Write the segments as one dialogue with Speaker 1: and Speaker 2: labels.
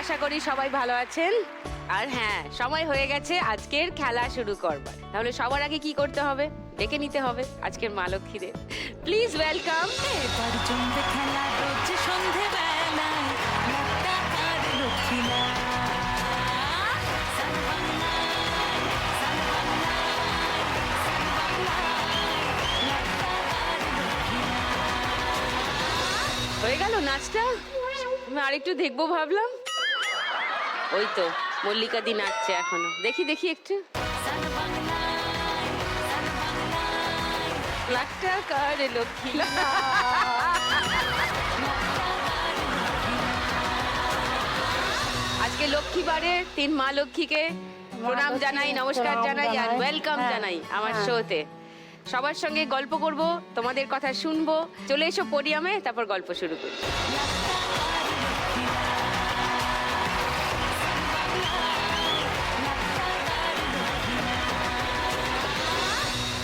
Speaker 1: আশা করি সবাই ভালো আছেন। আর হ্যাঁ সময় হয়ে গেছে আজকের খেলা শুরু করবার। তাহলে সবার আগে কি করতে হবে? ডেকে নিতে হবে আজকের মা লক্ষ্মীদের। প্লিজ ওয়েলকাম
Speaker 2: এবার জমবে খেলা রোজ সন্ধে আর লক্ষ্মীলা
Speaker 1: হয়ে গেল নাচটা? আমি আরেকটু দেখব ভাবলাম। ওই তো মল্লিকা দি নাচছে এখনও। দেখি দেখি একটু। কার লক্ষ্মী আজকে লক্ষ্মীবারে তিন মা লক্ষ্মীকে প্রণাম জানাই নমস্কার জানাই আর ওয়েলকাম
Speaker 3: হ্যাঁ,
Speaker 1: জানাই আমার
Speaker 3: হ্যাঁ।
Speaker 1: শোতে সবার সঙ্গে গল্প করব তোমাদের কথা শুনব চলে এসো পোডিয়ামে তারপর গল্প শুরু করি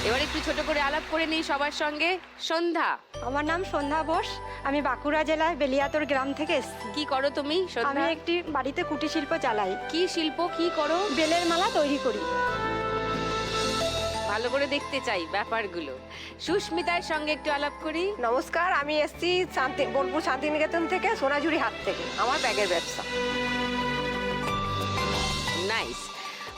Speaker 1: এবার একটু ছোট করে আলাপ করে নিই সবার সঙ্গে। সন্ধ্যা।
Speaker 3: আমার নাম সন্ধ্যা বোস। আমি বাঁকুড়া জেলায় বেলিয়াতর গ্রাম থেকে এসেছি।
Speaker 1: কি করো তুমি
Speaker 3: আমি
Speaker 1: সন্ধ্যা
Speaker 3: একটি বাড়িতে কুটির শিল্প চালাই।
Speaker 1: কি শিল্প কি করো?
Speaker 3: বেলের মালা তৈরি করি।
Speaker 1: ভালো করে দেখতে চাই ব্যাপারগুলো। সুস্মিতার সঙ্গে একটু আলাপ করি।
Speaker 4: নমস্কার আমি এসেছি শান্তি বোলপুর শান্তিনিকেতন থেকে সোনাঝুরি হাট থেকে। আমার ব্যাগের ব্যবসা।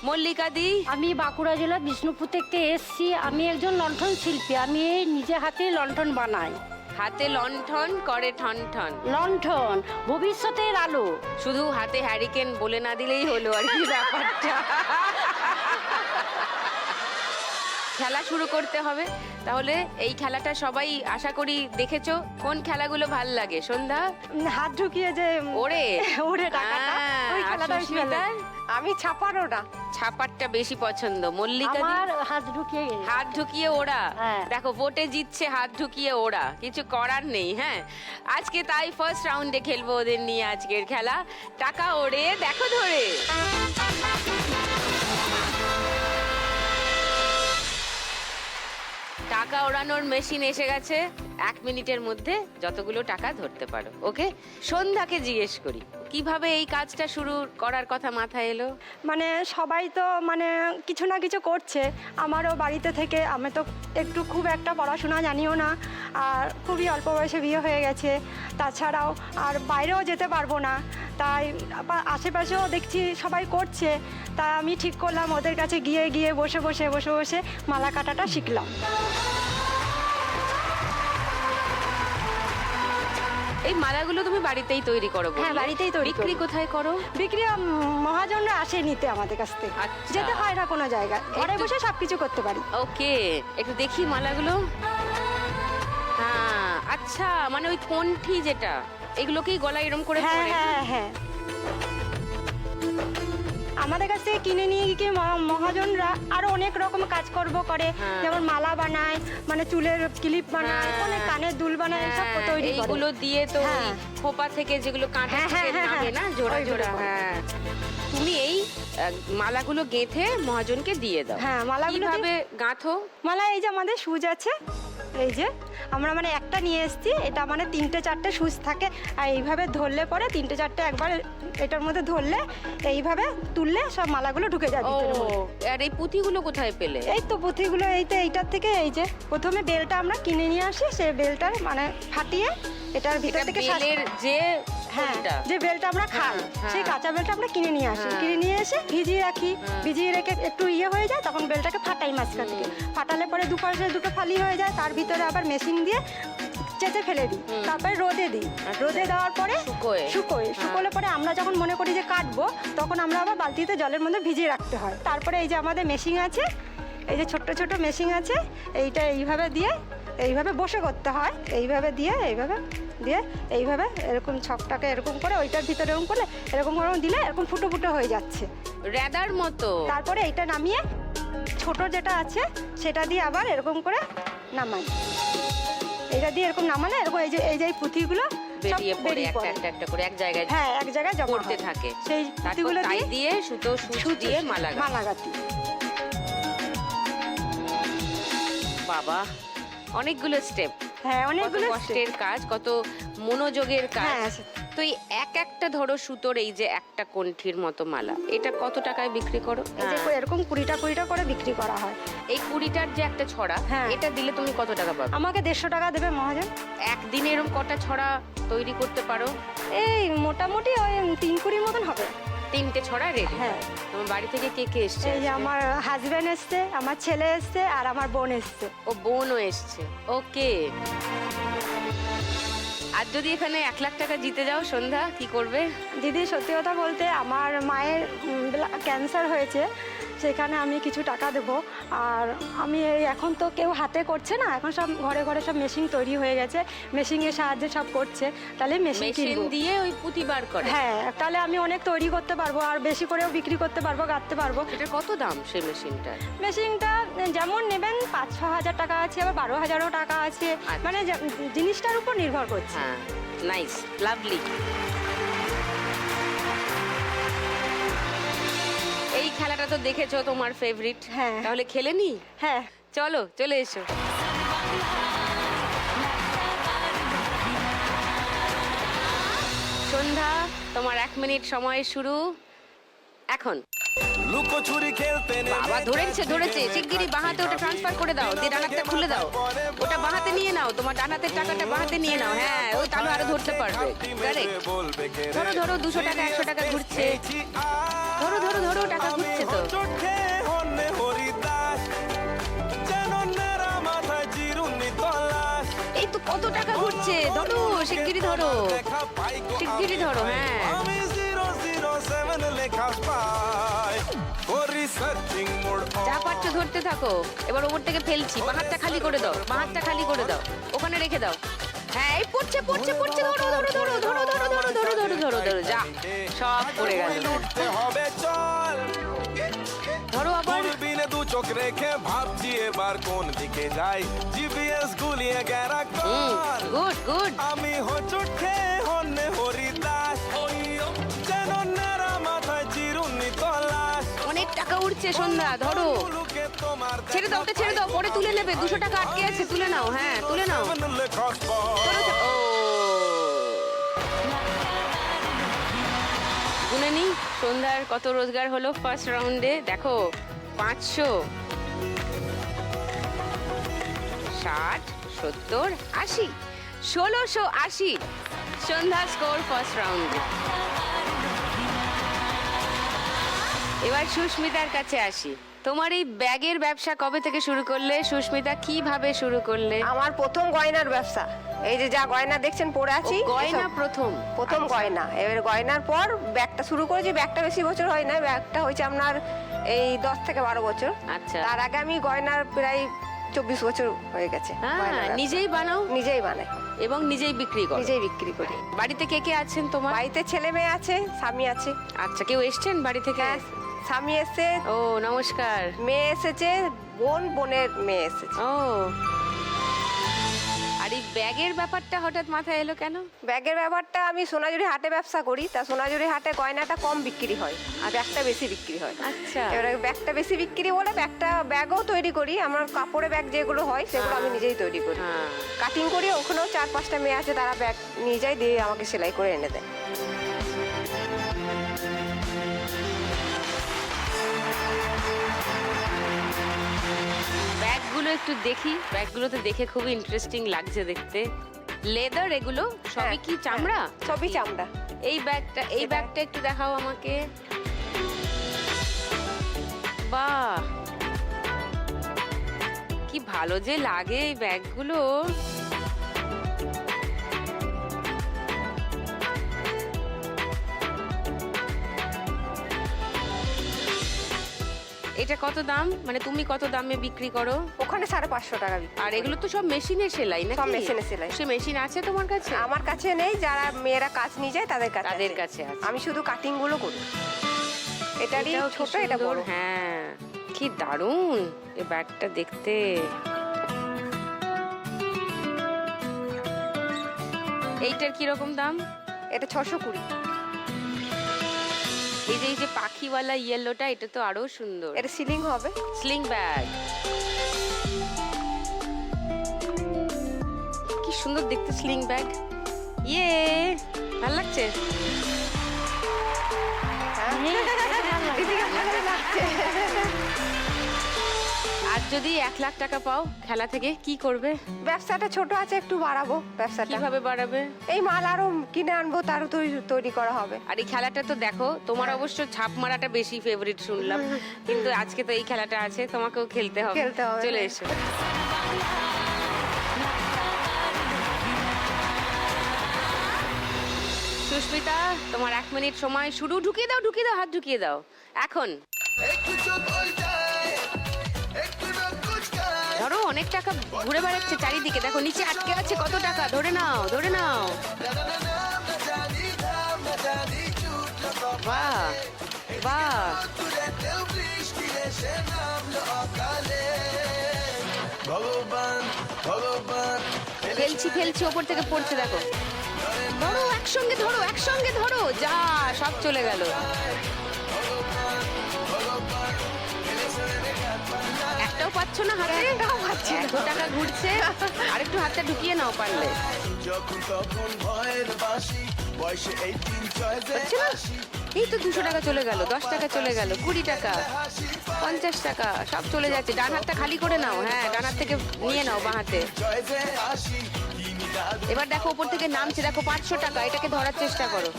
Speaker 1: মল্লিকা দি।
Speaker 5: আমি বাঁকুড়া জেলা বিষ্ণুপুর থেকে এসছি। আমি একজন লণ্ঠন শিল্পী। আমি এই নিজে হাতে লণ্ঠন বানাই।
Speaker 1: হাতে লণ্ঠন করে ঠন ঠন।
Speaker 5: লণ্ঠন ভবিষ্যতের আলো।
Speaker 1: শুধু হাতে হ্যারিকেন বলে না দিলেই হলো আর কি ব্যাপারটা। খেলা শুরু করতে হবে। তাহলে এই খেলাটা সবাই আশা করি দেখেছ। কোন খেলাগুলো ভালো লাগে? সন্ধ্যা?
Speaker 3: হাত ঢুকিয়ে যে
Speaker 1: ওরে।
Speaker 3: ওরে টাকাটা ওই খেলাটা
Speaker 4: আমি ছাপানোটা
Speaker 1: ছাপারটা বেশি পছন্দ। মল্লিকা দি?
Speaker 5: আমার হাত ঢুকিয়ে
Speaker 1: হাত ঢুকিয়ে ওরা
Speaker 5: হ্যাঁ।
Speaker 1: দেখো ভোটে জিতছে হাত ঢুকিয়ে ওরা কিছু করার নেই হ্যাঁ? আজকে তাই ফার্স্ট রাউন্ডে খেলব ওদের নিয়ে আজকের খেলা। টাকা ওড়ে দেখো ধরে। টাকা ওড়ানোর মেশিন এসে গেছে। এক মিনিটের মধ্যে যতগুলো টাকা ধরতে পারো, ওকে? সন্ধ্যাকে জিজ্ঞেস করি, কীভাবে এই কাজটা শুরু করার কথা মাথায় এলো?
Speaker 3: মানে সবাই তো মানে কিছু না কিছু করছে। আমারও বাড়িতে থেকে, আমি তো একটু খুব একটা পড়াশোনা জানিও না, আর খুবই অল্প বয়সে বিয়ে হয়ে গেছে। তাছাড়াও আর বাইরেও যেতে পারব না, তাই আশেপাশেও দেখছি সবাই করছে। তাই আমি ঠিক করলাম, ওদের কাছে গিয়ে গিয়ে বসে বসে বসে বসে মালা কাটাটা শিখলাম।
Speaker 1: এই মালাগুলো তুমি বাড়িতেই তৈরি করো
Speaker 3: হ্যাঁ, বাড়িতেই তৈরি
Speaker 1: বিক্রি কোথায় করো?
Speaker 3: বিক্রি মহাজনরা আসে নিতে আমাদের কাছ থেকে।
Speaker 1: আচ্ছা।
Speaker 3: যেতে হয় না কোনো জায়গায়। ঘরে বসে সব কিছু করতে পারি।
Speaker 1: ওকে একটু দেখি মালাগুলো। হ্যাঁ আচ্ছা মানে ওই কোনঠি যেটা এগুলোকেই গলায় এরম করে
Speaker 3: হ্যাঁ হ্যাঁ হ্যাঁ। আমাদের কাছ থেকে কিনে নিয়ে গিয়ে মহাজনরা আরও অনেক রকম কাজকর্ম করে
Speaker 1: হ্যাঁ।
Speaker 3: যেমন মালা বানায় মানে চুলের ক্লিপ বানায়
Speaker 1: হ্যাঁ।
Speaker 3: অনেক কানের দুল বানায় সব
Speaker 1: হ্যাঁ,
Speaker 3: তৈরি করে।
Speaker 1: এইগুলো দিয়ে তো। খোপা থেকে যেগুলো কাঁটা থাকে নামে না জোড়া জোড়া হ্যাঁ। তুমি এই মালাগুলো গেঁথে মহাজনকে দিয়ে দাও।
Speaker 3: হ্যাঁ, মালাগুলো
Speaker 1: গাঁথো?
Speaker 3: মালা এই যে আমাদের সুজ আছে। এই যে আমরা মানে একটা নিয়ে এসেছি এটা মানে তিনটে চারটে সুচ থাকে আর এইভাবে ধরলে পরে তিনটে চারটে একবার এটার মধ্যে ধরলে এইভাবে তুললে সব মালাগুলো ঢুকে মধ্যে।
Speaker 1: আর এই পুঁথিগুলো কোথায় পেলে
Speaker 3: এই তো পুঁথিগুলো এই তো এইটার থেকে এই যে প্রথমে বেলটা আমরা কিনে নিয়ে আসি সেই বেলটার মানে ফাটিয়ে এটার ভিতর থেকে
Speaker 1: যে
Speaker 3: হ্যাঁ। যে বেলটা আমরা খাই
Speaker 1: হ্যাঁ,
Speaker 3: সেই
Speaker 1: হ্যাঁ।
Speaker 3: কাঁচা বেলটা আমরা কিনে নিয়ে আসি।
Speaker 1: হ্যাঁ।
Speaker 3: কিনে নিয়ে এসে ভিজিয়ে রাখি। ভিজিয়ে রেখে একটু ইয়ে হয়ে যায় তখন বেলটাকে ফাটাই মাঝখান থেকে। ফাটালে পরে দুপাশে দুটো ফালি হয়ে যায় তার ভিতরে আবার মেশিন দিয়ে চেঁচে ফেলে দিই। তারপরে রোদে দিই। রোদে দেওয়ার পরে
Speaker 1: শুকোয়।
Speaker 3: শুকোয়।
Speaker 1: হ্যাঁ।
Speaker 3: শুকোলে পরে আমরা যখন মনে করি যে কাটবো তখন আমরা আবার বালতিতে জলের মধ্যে ভিজিয়ে রাখতে হয়। তারপরে এই যে আমাদের মেশিন আছে এই যে ছোট্ট ছোট মেশিন আছে এইটা এইভাবে দিয়ে এইভাবে বসে করতে হয়। এইভাবে দিয়ে এইভাবে দিয়ে এইভাবে এরকম ছকটাকে এরকম করে ওইটার ভিতরে এরকম করলে এরকম করে দিলে এরকম ফুটো ফুটো হয়ে যাচ্ছে।
Speaker 1: রেদার মতো।
Speaker 3: তারপরে এইটা নামিয়ে ছোট যেটা আছে সেটা দিয়ে আবার এরকম করে নামাই। এটা দিয়ে এরকম নামালে এরকম এই যে এই যে পুঁথিগুলো সব
Speaker 1: বেরিয়ে পড়ে একটা একটা একটা করে এক জায়গায়
Speaker 3: হ্যাঁ এক জায়গায় জমা
Speaker 1: থাকে।
Speaker 3: সেই দিয়ে
Speaker 1: সুতো দিয়ে মালা গাঁথো।
Speaker 3: মালা গাঁথি
Speaker 1: বাবা অনেকগুলো স্টেপ।
Speaker 3: হ্যাঁ
Speaker 1: কত
Speaker 3: অনেকগুলো
Speaker 1: কষ্টের কাজ কত মনোযোগের কাজ।
Speaker 3: হ্যাঁ
Speaker 1: তো এই এক একটা ধরো সুতোর এই যে একটা কণ্ঠির মতো মালা এটা কত টাকায় বিক্রি করো?
Speaker 3: এই যে
Speaker 1: হ্যাঁ।
Speaker 3: এরকম কুড়িটা কুড়িটা করে বিক্রি করা হয়।
Speaker 1: এই কুড়িটার যে একটা ছড়া
Speaker 3: হ্যাঁ।
Speaker 1: এটা দিলে তুমি কত টাকা পাবে?
Speaker 3: আমাকে দেড়শো টাকা দেবে মহাজন।
Speaker 1: একদিনে এরকম কটা ছড়া তৈরি করতে পারো?
Speaker 3: এই মোটামুটি ওই তিন কুড়ির মতন হবে।
Speaker 1: তিনটে ছড়া রেডি
Speaker 3: হ্যাঁ।
Speaker 1: তোমার বাড়ি থেকে কে কে এসছে
Speaker 3: এই যে আমার হাজবেন্ড এসছে আমার ছেলে এসছে আর আমার বোন এসছে।
Speaker 1: ও বোনও এসছে। ওকে আর যদি এখানে এক লাখ টাকা জিতে যাও সন্ধ্যা কি করবে?
Speaker 3: দিদি সত্যি কথা বলতে আমার মায়ের ক্যান্সার হয়েছে। সেখানে আমি কিছু টাকা দেব। আর আমি এই এখন তো কেউ হাতে করছে না এখন সব ঘরে ঘরে সব মেশিন তৈরি হয়ে গেছে মেশিনের সাহায্যে সব করছে। তাহলে মেশিন কিনবো।
Speaker 1: দিয়ে ওই পুঁতি বার করে।
Speaker 3: হ্যাঁ তাহলে আমি অনেক তৈরি করতে পারব আর বেশি করেও বিক্রি করতে পারব গাঁথতে পারব।
Speaker 1: এটার কত দাম সেই মেশিনটা?
Speaker 3: মেশিনটা যেমন নেবেন পাঁচ ছ হাজার টাকা আছে আবার বারো হাজারও টাকা আছে।
Speaker 1: আচ্ছা।
Speaker 3: মানে জিনিসটার উপর নির্ভর করছে।
Speaker 1: হ্যাঁ নাইস লাভলি খেলাটা তো দেখেছ তোমার ফেভারিট
Speaker 3: হ্যাঁ।
Speaker 1: তাহলে খেলে নি?
Speaker 3: হ্যাঁ।
Speaker 1: চলো চলে এসো। সন্ধ্যা তোমার এক মিনিট সময় শুরু। এখন।
Speaker 6: লুকোচুরি খেলতে
Speaker 1: বাবা ধরেছে ধরেছে। শিগগিরই বাহাতে ওটা ট্রান্সফার করে দাও। দিয়ে ডানাটা খুলে দাও। ওটা বাহাতে নিয়ে নাও। তোমার ডানাতের টাকাটা বাহাতে নিয়ে নাও। হ্যাঁ ওই তাহলে আরও ধরতে পারবে। কারেক্ট? ধরো ধরো দুশো টাকা একশো টাকা ঘুরছে। ধরো ধরো ধরো টাকা ঘুরছে তো।
Speaker 6: হরিদাস। যেন তলাশ।
Speaker 1: এই তো কত টাকা ঘুরছে ধরো শিগগিরই ধরো। শিগগিরই ধরো, হ্যাঁ।
Speaker 6: আমি জিরো জিরো সেভেন লেখা পাই। করি সার্চিং মোড
Speaker 1: যা পারছ ধরতে থাকো। এবার ওপর থেকে ফেলছি। বাহাতটা খালি করে দাও বাহাতটা খালি করে দাও। ওখানে রেখে দাও। হ্যাঁ এই পড়ছে পড়ছে পড়ছে ধরো ধরো ধরো ধরো ধরো ধরো ধরো ধরো ধরো ধরো যা সব পড়ে গেল
Speaker 6: হবে চল
Speaker 1: ধরো আবার
Speaker 6: দূরবীনে দু চোখ রেখে ভাবছি এবার কোন দিকে যাই জিপিএস গুলিয়ে গেরা
Speaker 1: গুড গুড
Speaker 6: আমি হোঁচট খেয়ে
Speaker 1: উঠছে সন্ধ্যা, ধরো। ছেড়ে দাও ছেড়ে দাও, পরে তুলে নেবে। দুশো টাকা আটকে আছে, তুলে নাও হ্যাঁ তুলে নাও। গুনে নি, সন্ধ্যার কত রোজগার হলো ফার্স্ট রাউন্ডে দেখো, পাঁচশো। ষাট, সত্তর, আশি। ষোলোশো আশি। সন্ধ্যা স্কোর ফার্স্ট রাউন্ডে এবার সুস্মিতার কাছে আসি। তোমার এই ব্যাগের ব্যবসা কবে থেকে শুরু করলে? সুস্মিতা কীভাবে শুরু করলে?
Speaker 4: আমার প্রথম গয়নার ব্যবসা। এই যে যা গয়না দেখছেন পরে আছি।
Speaker 1: গয়না প্রথম?
Speaker 4: প্রথম
Speaker 1: আচ্ছা।
Speaker 4: গয়না। এবার গয়নার পর ব্যাগটা শুরু করেছি। ব্যাগটা বেশি বছর হয় না। ব্যাগটা হয়েছে আপনার এই দশ থেকে বারো বছর।
Speaker 1: আচ্ছা।
Speaker 4: তার আগে আমি গয়নার প্রায় চব্বিশ বছর হয়ে গেছে
Speaker 1: হ্যাঁ নিজেই বানাও?
Speaker 4: নিজেই বানাই।
Speaker 1: এবং নিজেই বিক্রি করো?
Speaker 4: নিজেই বিক্রি করি।
Speaker 1: বাড়িতে কে কে আছেন তোমার?
Speaker 4: বাড়িতে ছেলে মেয়ে আছে স্বামী আছে।
Speaker 1: আচ্ছা কেউ এসছেন বাড়ি থেকে?
Speaker 4: হ্যাঁ স্বামী এসছে।
Speaker 1: ও নমস্কার।
Speaker 4: মেয়ে এসেছে বোন বোনের মেয়ে এসেছে।
Speaker 1: ও। আর এই ব্যাগের ব্যাপারটা হঠাৎ মাথায় এলো কেন?
Speaker 4: ব্যাগের ব্যাপারটা আমি সোনাঝুরি হাটে ব্যবসা করি তা সোনাঝুরি হাটে গয়নাটা কম বিক্রি হয় আর ব্যাগটা বেশি বিক্রি হয়।
Speaker 1: আচ্ছা।
Speaker 4: এবারে ব্যাগটা বেশি বিক্রি বলে ব্যাগটা ব্যাগও তৈরি করি আমার কাপড়ে ব্যাগ যেগুলো হয় সেগুলো আমি নিজেই তৈরি করি।
Speaker 1: হ্যাঁ।
Speaker 4: কাটিং করি ওখানেও চার পাঁচটা মেয়ে আছে তারা ব্যাগ নিয়ে যায় দিয়ে আমাকে সেলাই করে এনে দেয়।
Speaker 1: একটু দেখি ব্যাগগুলোতে দেখে খুবই ইন্টারেস্টিং লাগছে দেখতে। লেদার এগুলো? সবই
Speaker 4: হ্যাঁ,
Speaker 1: কি চামড়া?
Speaker 4: সবই চামড়া।
Speaker 1: এই ব্যাগটা এই ব্যাগটা একটু দেখাও আমাকে। বাহ! কি ভালো যে লাগে এই ব্যাগগুলো। এটা কত দাম? মানে তুমি কত দামে বিক্রি করো?
Speaker 4: ওখানে সাড়ে পাঁচশো টাকা বিক্রি
Speaker 1: আর এগুলো তো সব মেশিনের সেলাই না
Speaker 4: সব মেশিনে সেলাই।
Speaker 1: সে মেশিন আছে তোমার কাছে?
Speaker 4: আমার কাছে নেই যারা মেয়েরা কাজ নিয়ে যায় তাদের কাছে
Speaker 1: তাদের কাছে আছে।
Speaker 4: আমি শুধু কাটিংগুলো করি। এটারই ছোট এটা বড়।
Speaker 1: হ্যাঁ। কি দারুণ! এই ব্যাগটা দেখতে। এইটার কি রকম দাম?
Speaker 4: এটা ছশো কুড়ি।
Speaker 1: এই যে এই যে পাখিওয়ালা ইয়েলোটা এটা তো আরও সুন্দর।
Speaker 4: এটা সিলিং হবে?
Speaker 1: Sling bag. কি সুন্দর দেখতে স্লিং ব্যাগ। ইয়ে ভালো লাগছে?
Speaker 4: দিদিকে ভালো লাগছে।
Speaker 1: আর যদি এক লাখ টাকা পাও খেলা থেকে কি করবে?
Speaker 4: ব্যবসাটা ছোট আছে একটু বাড়াবো ব্যবসাটা।
Speaker 1: কীভাবে বাড়াবে?
Speaker 4: এই মাল আরও কিনে আনব তার তৈরি তৈরি করা হবে।
Speaker 1: আর এই খেলাটা তো দেখো তোমার অবশ্য ছাপ মারাটা বেশি ফেভারিট শুনলাম। কিন্তু আজকে তো এই খেলাটা আছে তোমাকেও খেলতে হবে।
Speaker 4: খেলতে হবে।
Speaker 1: চলে এসো। সুস্মিতা তোমার এক মিনিট সময়। শুরু ঢুকিয়ে দাও ঢুকিয়ে দাও হাত ঢুকিয়ে দাও। এখন। অনেক টাকা ঘুরে বেড়াচ্ছে চারিদিকে। দেখো, নিচে আটকে আছে কত টাকা? ধরে নাও ধরে নাও। বাহ বাহ। ফেলছি ফেলছি ওপর থেকে পড়ছে, দেখো। ধরো, একসঙ্গে ধরো একসঙ্গে ধরো। যা, সব চলে গেল। একটাও পাচ্ছ না হাতে?
Speaker 4: একটাও পাচ্ছি না।
Speaker 1: টাকা ঘুরছে। আর একটু হাতটা ঢুকিয়ে নাও পারলে।
Speaker 6: যখন তখন ভয়ের বাসি বয়সে এই তিন ছয়
Speaker 1: এই তো দুশো টাকা চলে গেল দশ টাকা চলে গেল কুড়ি টাকা পঞ্চাশ টাকা সব চলে যাচ্ছে। ডান হাতটা খালি করে নাও হ্যাঁ ডান হাত থেকে নিয়ে নাও বাঁ হাতে। এবার দেখো উপর থেকে নামছে, দেখো পাঁচশো টাকা, এটাকে ধরার চেষ্টা করো।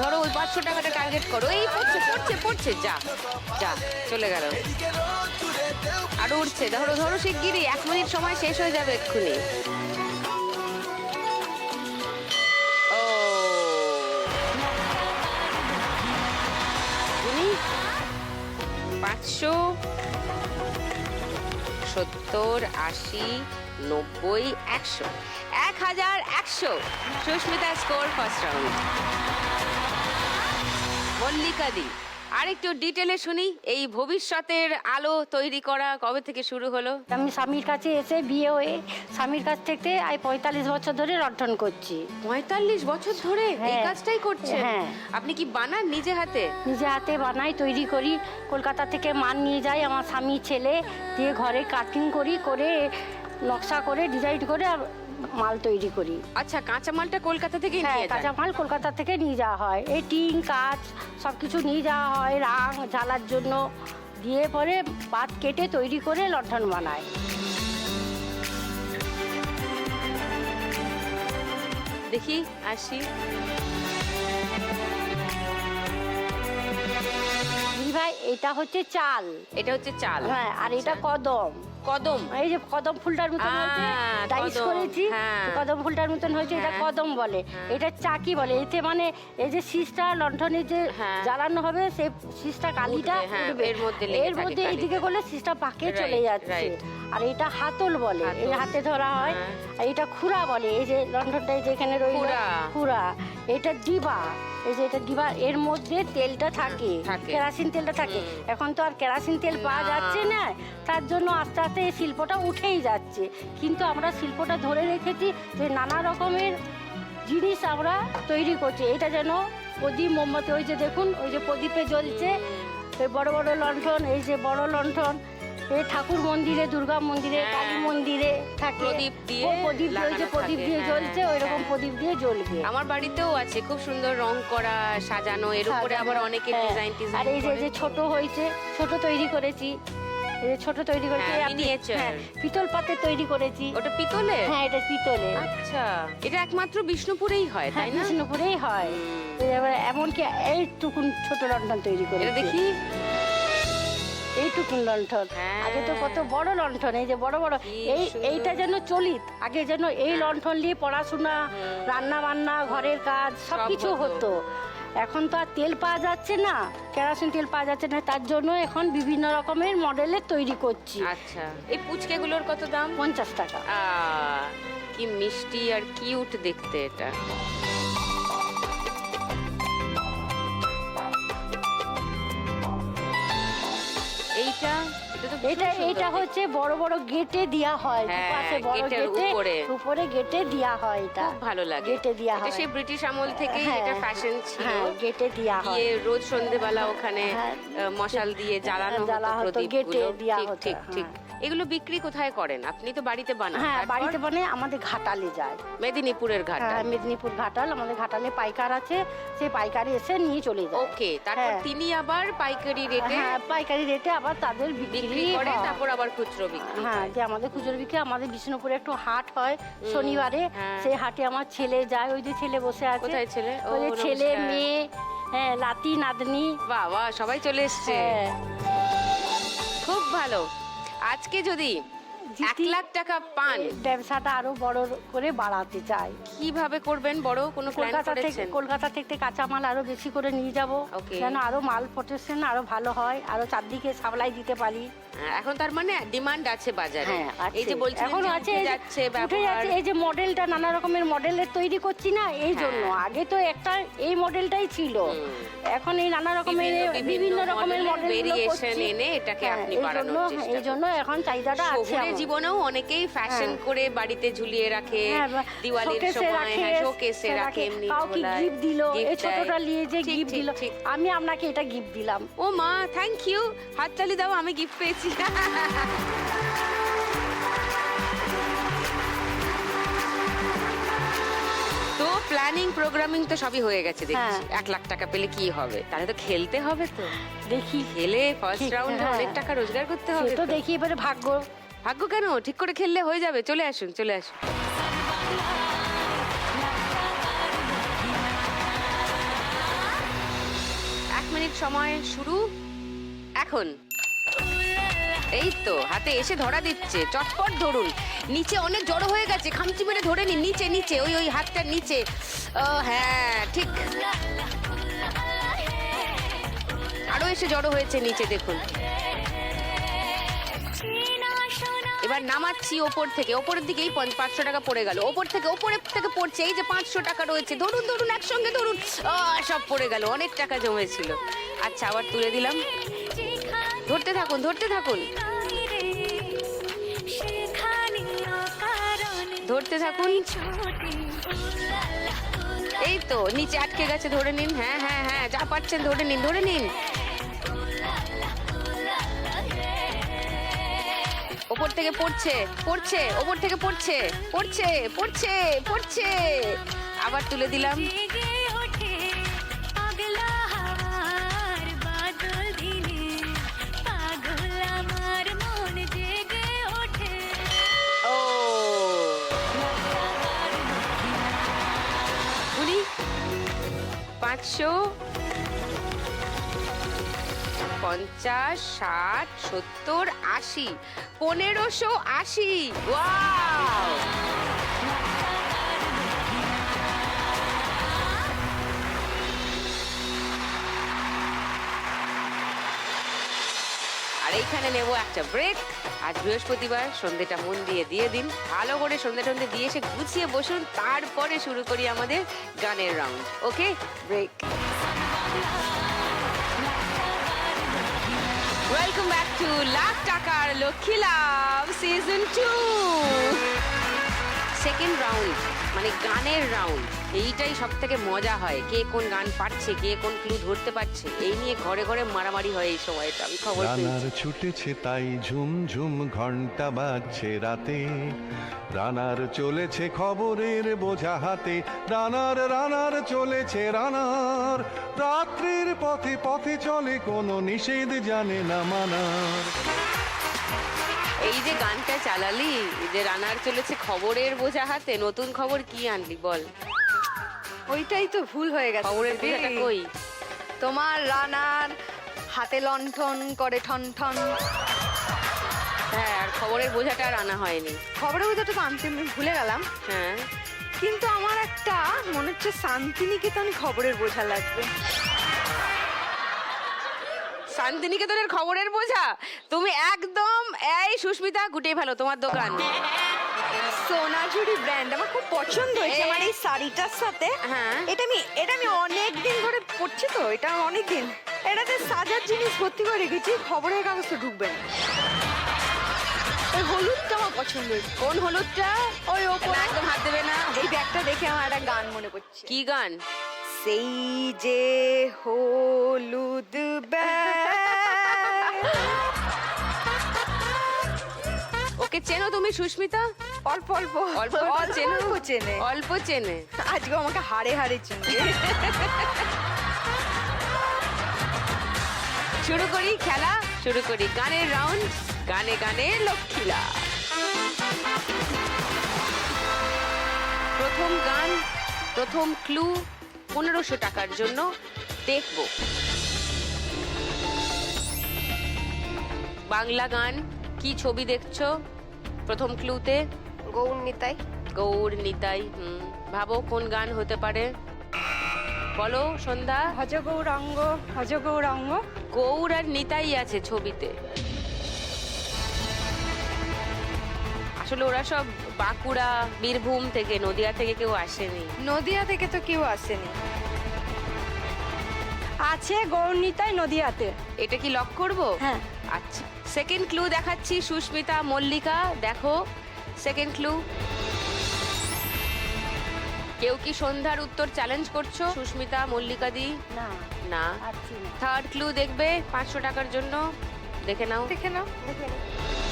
Speaker 1: ধরো ওই পাঁচশো টাকাটা টার্গেট করো। এই পড়ছে পড়ছে পড়ছে, যা যা, চলে গেল। আরও উঠছে ধরো ধরো শিগগিরই, এক মিনিট সময় শেষ হয়ে যাবে এক্ষুনি। পাঁচশো সত্তর, আশি, নব্বই, একশো। এক হাজার একশো। Susmita score first round. Mallika দি আরেকটু ডিটেলে শুনি এই ভবিষ্যতের আলো তৈরি করা কবে থেকে শুরু হলো?
Speaker 5: আমি স্বামীর কাছে এসে বিয়ে হয়ে স্বামীর কাছ থেকে আই পঁয়তাল্লিশ বছর ধরে রন্ধন করছি।
Speaker 1: পঁয়তাল্লিশ বছর ধরে এই
Speaker 5: হ্যাঁ।
Speaker 1: কাজটাই করছে
Speaker 5: হ্যাঁ।
Speaker 1: আপনি কি বানান নিজে হাতে?
Speaker 5: নিজে হাতে বানাই তৈরি করি কলকাতা থেকে মান নিয়ে যাই আমার স্বামী ছেলে দিয়ে ঘরে কাটিং করি করে নকশা করে ডিজাইন করে মাল তৈরি করি।
Speaker 1: আচ্ছা কাঁচা মালটা কলকাতা থেকে
Speaker 5: হ্যাঁ
Speaker 1: নিয়ে
Speaker 5: কাঁচা
Speaker 1: যান
Speaker 5: মাল কলকাতা থেকে নিয়ে যাওয়া হয়। এই টিন কাচ সব কিছু নিয়ে যাওয়া হয় রাং জ্বালার জন্য। দিয়ে পরে পাত কেটে তৈরি করে লণ্ঠন বানায়।
Speaker 1: দেখি আসি।
Speaker 5: দিদি ভাই এটা হচ্ছে চাল।
Speaker 1: এটা হচ্ছে চাল।
Speaker 5: হ্যাঁ আর এটা কদম।
Speaker 1: কদম
Speaker 5: এই যে কদম ফুলটার মতন হয়েছে ডাইস করেছি
Speaker 1: হ্যাঁ।
Speaker 5: কদম ফুলটার মতন হয়েছে এটা
Speaker 1: হ্যাঁ।
Speaker 5: কদম বলে এটা চাকি বলে এতে মানে এই যে শীষটা লণ্ঠনে যে
Speaker 1: হ্যাঁ।
Speaker 5: জ্বালানো হবে সেই শীষটা কালিটা
Speaker 1: হ্যাঁ। এর মধ্যে
Speaker 5: এর মধ্যে এইদিকে করলে শীষটা পাকে চলে যাচ্ছে আর এটা হাতল বলে এই হাতে ধরা হয়
Speaker 1: হ্যাঁ।
Speaker 5: আর এটা খুরা বলে এই যে লণ্ঠনটা যেখানে
Speaker 1: খুরা।
Speaker 5: খুরা এটা ডিবা এই যে এটা ডিবা এর মধ্যে তেলটা থাকে
Speaker 1: থাকে।
Speaker 5: কেরাসিন তেলটা থাকে। এখন তো আর কেরাসিন তেল পাওয়া যাচ্ছে না তার জন্য আস্তে আস্তে এই শিল্পটা উঠেই যাচ্ছে। কিন্তু আমরা শিল্পটা ধরে রেখেছি যে নানা রকমের জিনিস আমরা তৈরি করছি। এটা যেন প্রদীপ মোমবাতি ওই যে দেখুন ওই যে প্রদীপে জ্বলছে ওই বড় বড় লণ্ঠন এই যে বড় লণ্ঠন ঠাকুর মন্দিরে দুর্গা মন্দিরে
Speaker 1: হ্যাঁ।
Speaker 5: কালী মন্দিরে থাকে।
Speaker 1: প্রদীপ দিয়ে
Speaker 5: প্রদীপ দিয়ে যে প্রদীপ দিয়ে
Speaker 1: হ্যাঁ,
Speaker 5: জ্বলছে ওই রকম
Speaker 1: হ্যাঁ।
Speaker 5: প্রদীপ দিয়ে জ্বলবে।
Speaker 1: আমার বাড়িতেও আছে খুব সুন্দর রং করা সাজানো এর উপরে আবার অনেকে
Speaker 5: হ্যাঁ।
Speaker 1: ডিজাইন
Speaker 5: আর এই যে যে ছোট হয়েছে ছোট তৈরি করেছি এই ছোট তৈরি করেছি
Speaker 1: হ্যাঁ।
Speaker 5: হ্যাঁ, পিতল পাতের তৈরি করেছি।
Speaker 1: ওটা পিতলে?
Speaker 5: হ্যাঁ এটা পিতলে।
Speaker 1: আচ্ছা এটা একমাত্র বিষ্ণুপুরেই হয়
Speaker 5: হ্যাঁ
Speaker 1: তাই না?
Speaker 5: বিষ্ণুপুরেই হয়। এমনকি এইটুকুন ছোট লণ্ঠন তৈরি করে
Speaker 1: দেখি।
Speaker 5: এইটুকুন লণ্ঠন।
Speaker 1: হ্যাঁ।
Speaker 5: আগে তো কত বড় লণ্ঠন এই যে বড় বড়। এই এইটা যেন চলিত আগে যেন এই লণ্ঠন নিয়ে পড়াশোনা রান্না বান্না ঘরের কাজ সব কিছু
Speaker 1: হতো।
Speaker 5: এখন তো আর তেল পাওয়া যাচ্ছে না কেরাসিন তেল পাওয়া যাচ্ছে না তার জন্য এখন বিভিন্ন রকমের মডেলের তৈরি করছি।
Speaker 1: আচ্ছা এই পুচকেগুলোর কত দাম?
Speaker 5: পঞ্চাশ টাকা।
Speaker 1: কি মিষ্টি আর কিউট দেখতে এটা। এটা
Speaker 5: এটা এটা হচ্ছে বড় বড় গেটে দেয়া হয়
Speaker 1: হ্যাঁ,
Speaker 5: দুপাশে বড়
Speaker 1: গেটের
Speaker 5: গেটে
Speaker 1: উপরে।
Speaker 5: উপরে গেটে দেয়া হয় এটা।
Speaker 1: খুব ভালো লাগে।
Speaker 5: গেটে দেয়া হয়।
Speaker 1: সেই ব্রিটিশ আমল থেকে
Speaker 5: হ্যাঁ,
Speaker 1: এটা ফ্যাশন ছিল।
Speaker 5: হ্যাঁ গেটে দেয়া হয়।
Speaker 1: গিয়ে রোজ সন্ধেবেলা ওখানে। মশাল দিয়ে জ্বালানো
Speaker 5: জ্বালা
Speaker 1: হতো
Speaker 5: গেটে দেয়া
Speaker 1: ঠিক
Speaker 5: হতো,
Speaker 1: ঠিক
Speaker 5: হ্যাঁ।
Speaker 1: ঠিক এগুলো বিক্রি কোথায় করেন আপনি তো বাড়িতে বানান
Speaker 5: হ্যাঁ
Speaker 1: তারপর?
Speaker 5: বাড়িতে মানে আমাদের ঘাটালে যায়
Speaker 1: মেদিনীপুরের ঘাট
Speaker 5: হ্যাঁ মেদিনীপুর ঘাটাল আমাদের ঘাটালে পাইকার আছে সেই পাইকারি এসে নিয়ে চলে যায়
Speaker 1: ওকে তারপর
Speaker 5: হ্যাঁ।
Speaker 1: তিনি আবার পাইকারি রেটে
Speaker 5: হ্যাঁ পাইকারি রেটে আবার তাদের
Speaker 1: বিক্রি
Speaker 5: বিক্রি
Speaker 1: করে
Speaker 5: হয়।
Speaker 1: তারপর আবার খুচরো বিক্রি
Speaker 5: হ্যাঁ যে আমাদের খুচরো বিক্রি আমাদের বিষ্ণুপুরে একটু হাট হয় শনিবারে
Speaker 1: হ্যাঁ।
Speaker 5: সেই হাটে আমার ছেলে যায় ওই যে ছেলে বসে আছে
Speaker 1: কোথায় ছেলে? ও,
Speaker 5: ওই যে ছেলে
Speaker 1: নমস্কার।
Speaker 5: মেয়ে হ্যাঁ লাতি নাতনি
Speaker 1: বাহ বাহ সবাই চলে এসছে
Speaker 5: হ্যাঁ
Speaker 1: খুব ভালো আজকে যদি এক লাখ টাকা পান
Speaker 5: ব্যবসাটা আরও বড় করে বাড়াতে চাই।
Speaker 1: কীভাবে করবেন? বড় কোনো
Speaker 5: কলকাতা থেকে কলকাতা থেকে কাঁচামাল আরও বেশি করে নিয়ে যাব. যেন আরও মাল প্রোটেকশন আরও ভালো হয় আরও চারদিকে সাপ্লাই দিতে পারি।
Speaker 1: এখন তার মানে ডিমান্ড আছে বাজারে।
Speaker 5: হ্যাঁ
Speaker 1: এই যে বলছিলেন
Speaker 5: এখন আছে
Speaker 1: যাচ্ছে
Speaker 5: উঠে যাচ্ছে এই যে মডেলটা নানা রকমের মডেলের তৈরি করছি না এই
Speaker 1: হ্যাঁ।
Speaker 5: জন্য। আগে তো একটা এই মডেলটাই ছিল। এখন এই নানা রকমের
Speaker 1: বিভিন্ন-
Speaker 5: রকমের মডেল
Speaker 1: ভেরিয়েশন এনে এটাকে আপনি বাড়ানোর চেষ্টা
Speaker 5: এই জন্য এখন চাহিদাটা আছে
Speaker 1: শহুরে জীবনেও অনেকেই ফ্যাশন
Speaker 5: হ্যাঁ।
Speaker 1: করে বাড়িতে ঝুলিয়ে রাখে।
Speaker 5: হ্যাঁ,
Speaker 1: দিওয়ালির সময়
Speaker 5: রাখে,
Speaker 1: হ্যাঁ শোকেসে
Speaker 5: রাখে,
Speaker 1: এমনি
Speaker 5: কাউকে গিফট দিল এই ছোটটা নিয়ে যে গিফট দিল আমি আপনাকে এটা গিফট দিলাম।
Speaker 1: ও মা থ্যাংক ইউ হাততালি দাও আমি গিফট পেয়েছি। তো প্ল্যানিং প্রোগ্রামিং তো সবই হয়ে গেছে দেখছি।
Speaker 5: হ্যাঁ।
Speaker 1: এক লাখ টাকা পেলে কি হবে? তাহলে তো খেলতে হবে তো।
Speaker 5: দেখি।
Speaker 1: খেলে ফার্স্ট রাউন্ডে
Speaker 5: হ্যাঁ।
Speaker 1: অনেক টাকা রোজগার করতে হবে
Speaker 5: তো। দেখি এবারে ভাগ্য।
Speaker 1: ভাগ্য কেন? ঠিক করে খেললে হয়ে যাবে। চলে আসুন চলে আসুন। এক মিনিট সময় শুরু। এখন। এই তো, হাতে এসে ধরা দিচ্ছে, চটপট ধরুন। নিচে অনেক জড়ো হয়ে গেছে, খামচি মেরে ধরে নিন, নিচে নিচে, ওই ওই হাতটার নিচে। ও হ্যাঁ ঠিক। আরও এসে জড়ো হয়েছে নিচে, দেখুন। এবার নামাচ্ছি ওপর থেকে, ওপরের দিকেই পাঁচশো টাকা পড়ে গেল। ওপর থেকে ওপরের থেকে পড়ছে, এই যে পাঁচশো টাকা রয়েছে। ধরুন ধরুন, একসঙ্গে ধরুন। সব পড়ে গেল, অনেক টাকা জমেছিল। আচ্ছা আবার তুলে দিলাম। ধরতে থাকুন ধরতে থাকুন। ধরতে থাকুন। এই তো, নিচে আটকে গেছে, ধরে নিন। হ্যাঁ হ্যাঁ হ্যাঁ যা পারছেন ধরে নিন ধরে নিন। ওপর থেকে পড়ছে পড়ছে, ওপর থেকে পড়ছে পড়ছে পড়ছে পড়ছে। আবার তুলে দিলাম। পাঁচশো পঞ্চাশ ষাট সত্তর আশি পনেরোশো আশি। আর এইখানে নেব একটা ব্রেক আজ বৃহস্পতিবার সন্ধেটা মন দিয়ে দিয়ে দিন। ভালো করে সন্ধে টন্ধে দিয়ে এসে গুছিয়ে বসুন, তারপরে শুরু করি আমাদের গানের round okay break welcome back to lakh টাকার Lakshmi Labh season two second round মানে গানের রাউন্ড এইটাই সব থেকে মজা হয়। কে কোন গান পাচ্ছে কে কোন ক্লু ধরতে পারছে এই নিয়ে ঘরে ঘরে মারামারি হয় এই সময়টা আমি খবর
Speaker 7: রানার ছুটেছে তাই ঝুম ঝুম ঘণ্টা বাজছে রাতে। রানার চলেছে খবরের বোঝা হাতে। রানার রানার চলেছে রানার রাত্রির পথে পথে চলে কোনো নিষেধ জানে না মানার।
Speaker 1: এই যে গানটা চালালি যে রানার চলেছে খবরের বোঝা হাতে নতুন খবর কি আনলি বল?
Speaker 8: ওইটাই তো ভুল হয়ে গেছে।
Speaker 1: খবরের। বোঝাটা কই?
Speaker 8: তোমার রানার হাতে লণ্ঠন করে ঠন ঠন।
Speaker 1: হ্যাঁ আর খবরের বোঝাটা আর আনা হয়নি।
Speaker 8: খবরের বোঝাটা তো আনতে আমি ভুলে গেলাম।
Speaker 1: হ্যাঁ।
Speaker 8: কিন্তু আমার একটা মনে হচ্ছে শান্তিনিকেতন খবরের বোঝা লাগবে।
Speaker 1: শান্তিনিকেতনের খবরের বোঝা তুমি একদম এই সুস্মিতা গুটিয়ে ফেলো তোমার দোকান।
Speaker 8: সোনাঝুরি ব্র্যান্ড আমার খুব পছন্দ হয়েছে আমার এই শাড়িটার সাথে।
Speaker 1: হ্যাঁ।
Speaker 8: এটা আমি এটা আমি অনেক দিন ধরে পরছি তো এটা অনেক দিন এটাতে সাজার জিনিস ভর্তি করে রেখেছি খবরের কাগজ তো ঢুকবে না। এই হলুদটা আমার পছন্দ হয়েছে।
Speaker 1: কোন হলুদটা?
Speaker 8: ওই ওপর।
Speaker 1: একদম হাত দেবে না।
Speaker 8: এই ব্যাগটা দেখে আমার একটা গান মনে পড়ছে।
Speaker 1: কি গান?
Speaker 8: সেই যে হলুদ
Speaker 1: ওকে চেনো তুমি সুস্মিতা
Speaker 8: অল্প অল্প
Speaker 1: অল্প অল্প চেনো
Speaker 8: অল্প চেনে
Speaker 1: অল্প চেনে
Speaker 8: আজকে আমাকে হাড়ে হাড়ে চিনবে
Speaker 1: শুরু করি খেলা শুরু করি গানের রাউন্ড গানে গানে লক্ষ্মীলা প্রথম গান প্রথম ক্লু পনেরোশো টাকার জন্য দেখব। বাংলা গান কি ছবি দেখছ? প্রথম ক্লুতে।
Speaker 4: গৌর নিতাই
Speaker 1: গৌর নিতাই হুম। ভাবো কোন গান হতে পারে। বলো সন্ধ্যা।
Speaker 3: ভজ গৌরাঙ্গ ভজ গৌরাঙ্গ।
Speaker 1: গৌর আর নিতাই আছে ছবিতে। আসলে ওরা সব বাঁকুড়া বীরভূম থেকে নদিয়া থেকে কেউ আসেনি।
Speaker 8: নদিয়া থেকে তো কেউ আসেনি।
Speaker 3: আছে গৌরনীতাই নদিয়াতে।
Speaker 1: এটা কি লক করব?
Speaker 3: হ্যাঁ।
Speaker 1: আচ্ছা। সেকেন্ড ক্লু দেখাচ্ছি সুস্মিতা মল্লিকা। দেখো সেকেন্ড ক্লু কেউ কি সন্ধ্যার উত্তর চ্যালেঞ্জ করছ? সুস্মিতা মল্লিকা দি?
Speaker 5: না।
Speaker 1: না। থার্ড ক্লু দেখবে পাঁচশো টাকার জন্য। দেখে নাও।
Speaker 8: দেখে নাও। দেখে নাও।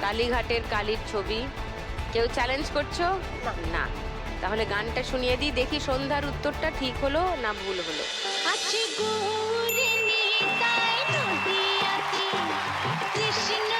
Speaker 1: কালীঘাটের কালীর ছবি। কেউ চ্যালেঞ্জ করছ? না। তাহলে গানটা শুনিয়ে দিই, দেখি সন্ধ্যার উত্তরটা ঠিক হলো না ভুল হলো।
Speaker 2: কৃষ্ণ